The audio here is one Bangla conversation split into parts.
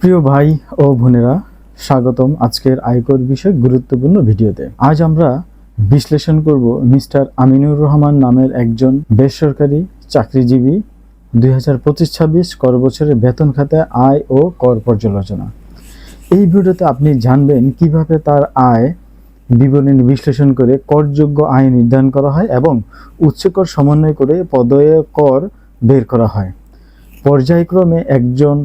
প্রিয় ভাই ও বোনেরা, স্বাগতম আজকের আয়কর বিষয়ক গুরুত্বপূর্ণ ভিডিওতে। আজ আমরা বিশ্লেষণ করব মিস্টার আমিনুর রহমান নামের একজন বেসরকারি চাকরিজীবী দুই হাজার পঁচিশ ছাব্বিশ কর বছরের বেতন খাতে আয় ও কর পর্যালোচনা। এই ভিডিওতে আপনি জানবেন কীভাবে তার আয় বিবরণী বিশ্লেষণ করে করযোগ্য আয় নির্ধারণ করা হয় এবং উচ্চকর সমন্বয় করে পদয়ে কর বের করা হয়। পর্যায়ক্রমে একজন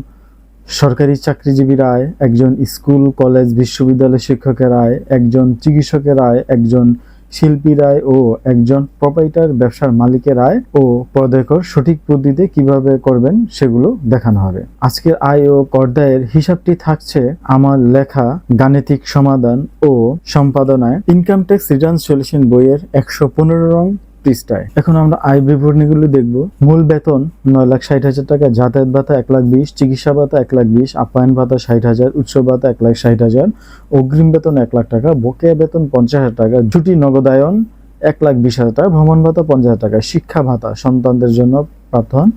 সরকারি চাকরিজীবীর আয় একজন স্কুল, কলেজ বিশ্ববিদ্যালয় শিক্ষকের আয় একজন চিকিৎসকের আয় একজন শিল্পীর আয় ও একজন প্রপাইটার ব্যবসার মালিকের আয় ও পদকর সঠিক পদ্ধতিতে কীভাবে করবেন সেগুলো দেখানো হবে। আজকের আয় ও করদায়ের হিসাবটি থাকছে আমার লেখা গাণিতিক সমাধান ও সম্পাদনায়। ইনকাম ট্যাক্স রিটার্ন সলিউশন বইয়ের একশো পনেরো রং পৃষ্ঠায় এখন আমরা আয় বিবরণীগুলো দেখব। মূল বেতন নয় লাখ ষাট হাজার টাকা, যাতায়াত ভাতা এক লাখ বিশ, চিকিৎসা ভাতা এক লাখ বিশ, আপ্যায়ন ভাতা ষাট হাজার উৎসব ভাতা এক লাখ ষাট হাজার, অগ্রিম বেতন এক লাখ টাকা, বকেয়া বেতন পঞ্চাশ হাজার টাকা জুটি নগদায়ন এক লাখ বিশ হাজার টাকা, ভ্রমণ ভাতা পঞ্চাশ হাজার টাকা, শিক্ষা ভাতা সন্তানদের জন্য প্রাপ্ত হন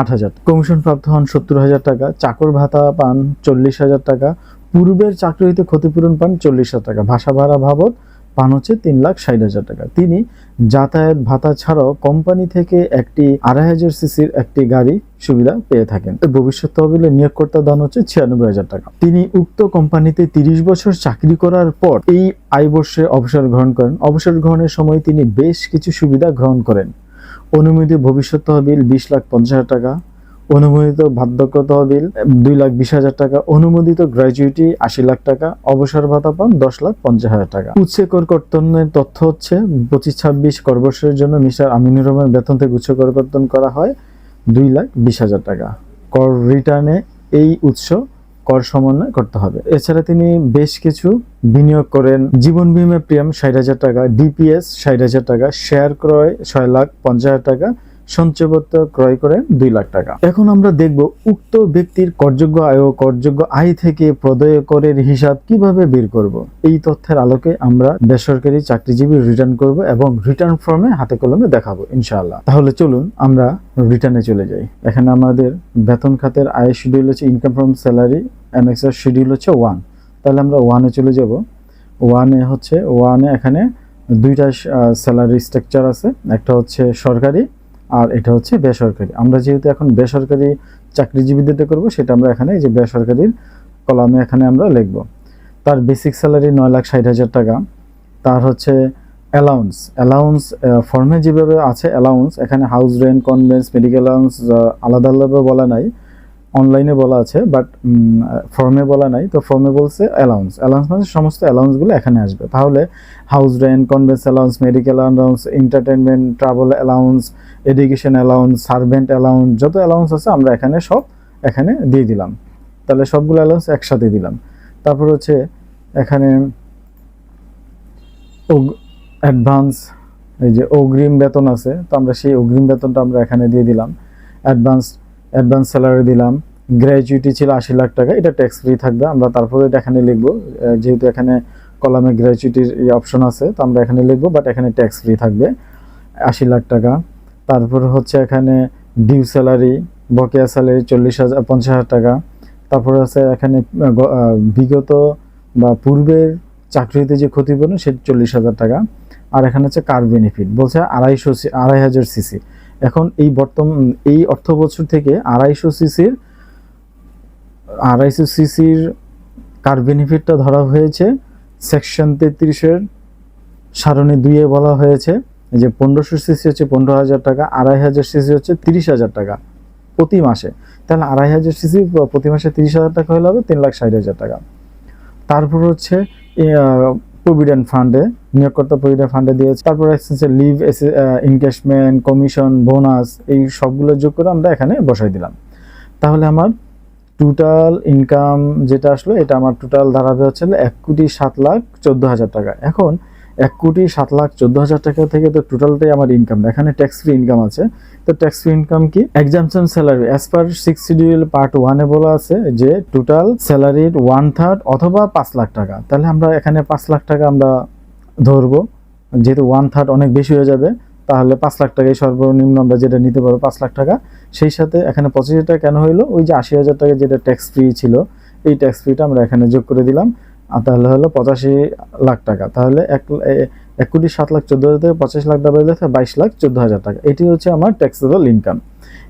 আট হাজার কমিশন প্রাপ্ত হন সত্তর হাজার টাকা, চাকর ভাতা পান চল্লিশ হাজার টাকা, পূর্বের চাকরি হইতে ক্ষতিপূরণ পান চল্লিশ হাজার টাকা, ভাষা ভাড়া বাবদ পান হচ্ছে তিন লাখ ষাট হাজার টাকা। তিনি যাতায়াত ভাতা ছাড়াও কোম্পানি থেকে একটি আড়াই হাজার সিসির একটি গাড়ি সুবিধা পেয়ে থাকেন। ভবিষ্যৎ তহবিলে নিয়োগকর্তা দান হচ্ছে ছিয়ানব্বই হাজার টাকা। তিনি উক্ত কোম্পানিতে তিরিশ বছর চাকরি করার পর এই আয় বর্ষে অবসর গ্রহণ করেন। অবসর গ্রহণের সময় তিনি বেশ কিছু সুবিধা গ্রহণ করেন। অনুমোদিত ভবিষ্যৎ তহবিল বিশ লাখ পঞ্চাশ হাজার টাকা অনুমোদিত বার্ধক্য তহবিল দুই লাখ বিশ হাজার টাকা। অনুমোদিত গ্র্যাজুইটি আশি লাখ টাকা। অবসর ভাতা পান, দশ লাখ পঞ্চাশ হাজার টাকা। উচ্চ কর কর্তনের তথ্য হচ্ছে, পঁচিশ ছাব্বিশ কর জন্য মিস্টার আমিনুর রহমানের বেতন থেকে উচ্চ কর কর্তন করা হয় দুই লাখ বিশ হাজার টাকা। কর রিটার্নে এই উৎস কর সমন্বয় করতে হবে। এছাড়া তিনি বেশ কিছু বিনিয়োগ করেন। জীবন বীমা প্রিমিয়াম ষাট হাজার টাকা, ডিপিএস ষাট হাজার টাকা, শেয়ার ক্রয় ছয় লাখ পঞ্চাশ হাজার টাকা সঞ্চয়পত্র ক্রয় করেন দুই লাখ টাকা। এখন আমরা দেখব উক্ত ব্যক্তির করযোগ্য আয় ও করযোগ্য আয় থেকে প্রদয় করের হিসাব কীভাবে বের করব। এই তথ্যের আলোকে আমরা বেসরকারি চাকরিজীবী রিটার্ন করব এবং রিটার্ন ফর্মে হাতে কলমে দেখাবো, ইনশাআল্লাহ। তাহলে চলুন আমরা রিটার্নে চলে যাই। এখানে আমাদের বেতন খাতের আয় শিডিউল হচ্ছে ইনকাম ফ্রম স্যালারি এর শিডিউল হচ্ছে ওয়ান তাহলে আমরা ওয়ানে চলে যাব। ওয়ানে হচ্ছে ওয়ানে এখানে দুইটা স্যালারি স্ট্রাকচার আছে। একটা হচ্ছে সরকারি আর এটা হচ্ছে বেসরকারি। আমরা যেহেতু এখন বেসরকারি চাকরিজীবীদের করব, সেটা আমরা এখানে এই যে বেসরকারির কলামে এখানে আমরা লিখব। তার বেসিক স্যালারি নয় লাখ ষাট হাজার টাকা। তার হচ্ছে অ্যালাউন্স অ্যালাউন্স ফর্মে যেভাবে আছে অ্যালাউন্স এখানে house rent conveyance medical allowance আলাদা আলাদা বলা নাই। অনলাইনে বলা আছে বাট ফর্মে বলা নাই। তো ফর্মে বলছে অ্যালাউন্স অ্যালাউন্স মানে সমস্ত অ্যালাউন্সগুলো এখানে আসবে। তাহলে house rent conveyance allowance medical allowance entertainment travel allowance education allowance servant allowance যত অ্যালাউন্স আছে আমরা এখানে সব এখানে দিয়ে দিলাম। তাহলে সবগুলো অ্যালাউন্স একসাথে দিলাম। তারপর হচ্ছে এখানে অ্যাডভান্স এই যে অগ্রিম বেতন আছে, তো আমরা সেই অগ্রিম বেতনটা আমরা এখানে দিয়ে দিলাম। অ্যাডভান্স অ্যাডভান্স স্যালারি দিলাম। গ্র্যাজুইটি ছিল আশি লাখ টাকা, এটা ট্যাক্স ফ্রি থাকবে। আমরা তারপরে এটা এখানে লিখব যেহেতু এখানে কলামে গ্র্যাচুইটির এই অপশন আছে, তো আমরা এখানে লিখব বাট এখানে ট্যাক্স ফ্রি থাকবে আশি লাখ টাকা। তারপর হচ্ছে এখানে ডিউ স্যালারি বকেয়া স্যালারি চল্লিশ হাজার, পঞ্চাশ হাজার টাকা। তারপর আছে এখানে বিগত বা পূর্বের চাকরিতে যে ক্ষতিপূরণ, সেটা চল্লিশ হাজার টাকা। আর এখানে হচ্ছে কার বেনিফিট বলছে আড়াইশো সি- আড়াই হাজার সিসি এখন এই বর্তমান এই অর্থ বছর থেকে আড়াইশো সিসির আড়াইশো সিসির কার বেনিফিটটা ধরা হয়েছে? সেকশন তেত্রিশের সারণী দুইয়ে বলা হয়েছে যে পনেরোশো সিসি হচ্ছে পনেরো হাজার টাকা, আড়াই হাজার সিসি হচ্ছে তিরিশ হাজার টাকা প্রতি মাসে। তাহলে আড়াই হাজার সিসি প্রতি মাসে তিরিশ হাজার টাকা হলে হবে, তিন লাখ ষাট হাজার টাকা। তারপর হচ্ছে প্রভিডেন্ট ফান্ডে, নিয়োগকর্তা প্রভিডেন্ট ফান্ডে দিয়েছে। তারপর এসেছে লিভ ইনকেশমেন্ট কমিশন, বোনাস, এই সবগুলো যোগ করে আমরা এখানে বসাই দিলাম। তাহলে আমার টোটাল ইনকাম যেটা আসলো, এটা আমার টোটাল দাঁড়াবে হচ্ছে এক কোটি সাত লাখ চোদ্দ হাজার টাকা। এখন এক কোটি সাত লাখ চোদ্দ হাজার টাকা থেকে তো টোটালটাই আমার ইনকাম এখানে ট্যাক্স ফ্রি ইনকাম আছে। তো ট্যাক্স ফ্রি ইনকাম কি exemption salary as per six schedule part ওয়ানে বলা আছে যে টোটাল স্যালারির ওয়ান থার্ড অথবা পাঁচ লাখ টাকা। তাহলে আমরা এখানে পাঁচ লাখ টাকা আমরা ধরবো। যেহেতু ওয়ান থার্ড অনেক বেশি হয়ে যাবে, তাহলে পাঁচ লাখ টাকাই সর্বনিম্ন আমরা যেটা নিতে পারব, পাঁচ লাখ টাকা। সেই সাথে এখানে পঁচিশ হাজার টাকা কেন হইল? ওই যে আশি হাজার টাকা যেটা ট্যাক্স ফ্রি ছিল, এই ট্যাক্স ফ্রিটা আমরা এখানে যোগ করে দিলাম। তাহলে হলো পঁচাশি লাখ টাকা। তাহলে এক এক কোটি সাত লাখ চোদ্দ হাজার থেকে পঁচাশি লাখ টাকা দিলে বাইশ লাখ চোদ্দ হাজার টাকা। এটি হচ্ছে আমার ট্যাক্সেবল ইনকাম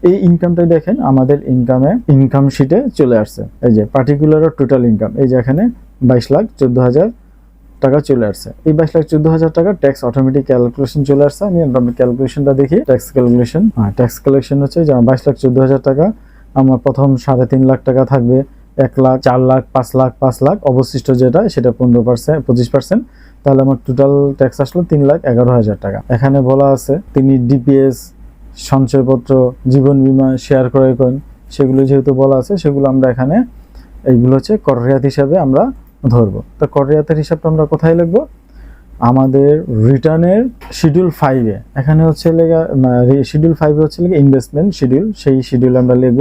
এই ইনকামটাই দেখেন, আমাদের ইনকামে ইনকাম শিটে চলে আসছে। এই যে পার্টিকুলার টোটাল ইনকাম এই যে এখানে বাইশ লাখ চোদ্দ হাজার টাকা চলে আসছে। এই বাইশ লাখ চোদ্দ হাজার টাকা ট্যাক্স অটোমেটিক ক্যালকুলেশন চলে আসছে। আমি ক্যালকুলেশনটা দেখি। ট্যাক্স ক্যালকুলেশন হ্যাঁ ট্যাক্স কালেকশন হচ্ছে যে বাইশ লাখ চোদ্দ হাজার টাকা, আমার প্রথম সাড়ে তিন লাখ টাকা থাকবে। এক লাখ, চার লাখ, পাঁচ লাখ পাঁচ লাখ, অবশিষ্ট যেটা, সেটা পনেরো পার্সেন্ট, পঁচিশ পার্সেন্ট। তাহলে আমার টোটাল ট্যাক্স আসলো তিন লাখ এগারো হাজার টাকা। এখানে বলা আছে, তিনি ডিপিএস সঞ্চয়পত্র, জীবন বীমা শেয়ার ক্রয় করেন। সেগুলো যেহেতু বলা আছে, সেগুলো আমরা এখানে, এইগুলো হচ্ছে কর রেয়াত হিসাবে আমরা ধরবো। তো কর রেয়াতের হিসাবটা আমরা কোথায় লিখব? আমাদের রিটার্নের শিডিউল ফাইভে এখানে হচ্ছে লেগা শিডিউল ফাইভে হচ্ছে লেগে ইনভেস্টমেন্ট শিডিউল সেই শিডিউল আমরা লিখব।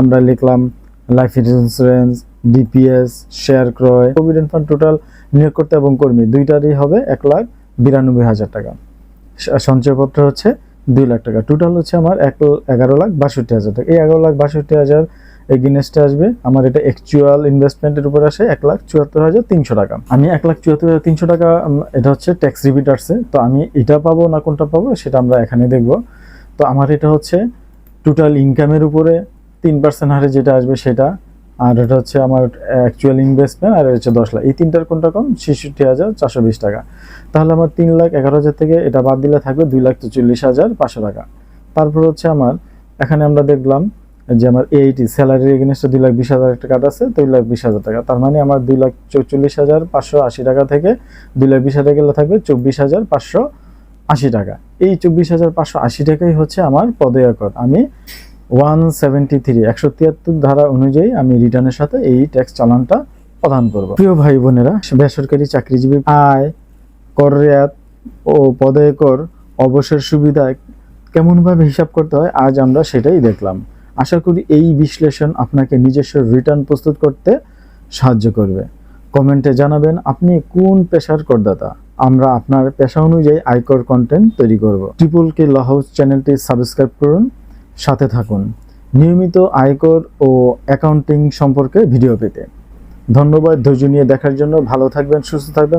আমরা লিখলাম লাইফ ইন্স্যুরেন্স ডিপিএস শেয়ার ক্রয় প্রভিডেন্ট ফান্ড টোটাল নিয়োগকর্তা এবং কর্মী, দুইটারই হবে এক লাখ বিরানব্বই হাজার টাকা। সঞ্চয়পত্র হচ্ছে দুই লাখ টাকা। টোটাল হচ্ছে আমার এক এগারো লাখ বাষট্টি হাজার টাকা। এই এগারো লাখ বাষট্টি হাজার এগেনস্টে আসবে। আমার এটা অ্যাকচুয়াল ইনভেস্টমেন্টের উপর আসে এক লাখ চুয়াত্তর হাজার তিনশো টাকা। আমি এক লাখ চুয়াত্তর হাজার তিনশো টাকা এটা হচ্ছে ট্যাক্স রিবিট আসছে। তো আমি এটা পাবো না কোনটা পাবো সেটা আমরা এখানে দেখব। তো আমার এটা হচ্ছে টোটাল ইনকামের উপরে তিন পার্সেন্ট হারে যেটা আসবে সেটা, আর এটা হচ্ছে আমার অ্যাকচুয়াল ইনভেস্টমেন্ট আর হচ্ছে দশ লাখ। এই তিনটার কোনটা কম? ছেষট্টি হাজার চারশো বিশ টাকা। তাহলে আমার তিন লাখ এগারো হাজার থেকে এটা বাদ দিলে থাকবে দুই লাখ চল্লিশ হাজার পাঁচশো টাকা। তারপর হচ্ছে আমার, এখানে আমরা দেখলাম যে আমার এইটি স্যালারি এগেনস্টে দুই লাখ বিশ হাজার একটা টাকা আছে দুই লাখ বিশ হাজার টাকা। তার মানে আমার দুই লাখ চৌচল্লিশ হাজার পাঁচশো আশি টাকা থেকে দুই লাখ বিশ হাজার গেলে থাকবে চব্বিশ হাজার পাঁচশো আশি টাকা। এই চব্বিশ হাজার পাঁচশো আশি টাকাই হচ্ছে আমার পদয়া কর আমি ওয়ান সেভেন্টি থ্রি একশো তিয়াত্তর ধারা অনুযায়ী আমি রিটার্নের সাথে এই ট্যাক্স চালানটা প্রদান করব। প্রিয় ভাই বোনেরা, বেসরকারি চাকরিজীবী আয়, কর রেয়াত ও পদে কর অবসর সুবিধা কেমনভাবে হিসাব করতে হয়, আজ আমরা সেটাই দেখলাম। আশা করি এই বিশ্লেষণ আপনাকে নিজস্ব রিটার্ন প্রস্তুত করতে সাহায্য করবে। কমেন্টে জানাবেন, আপনি কোন পেশার করদাতা? আমরা আপনার পেশা অনুযায়ী আয়কর কন্টেন্ট তৈরি করব। ট্রিপল কে ল হাউস চ্যানেলটি সাবস্ক্রাইব করুন। সাথে থাকুন। নিয়মিত আয়কর ও অ্যাকাউন্টিং সম্পর্কে ভিডিও পেতে। ধন্যবাদ ধৈর্য নিয়ে দেখার জন্য। ভালো থাকবেন, সুস্থ থাকবেন।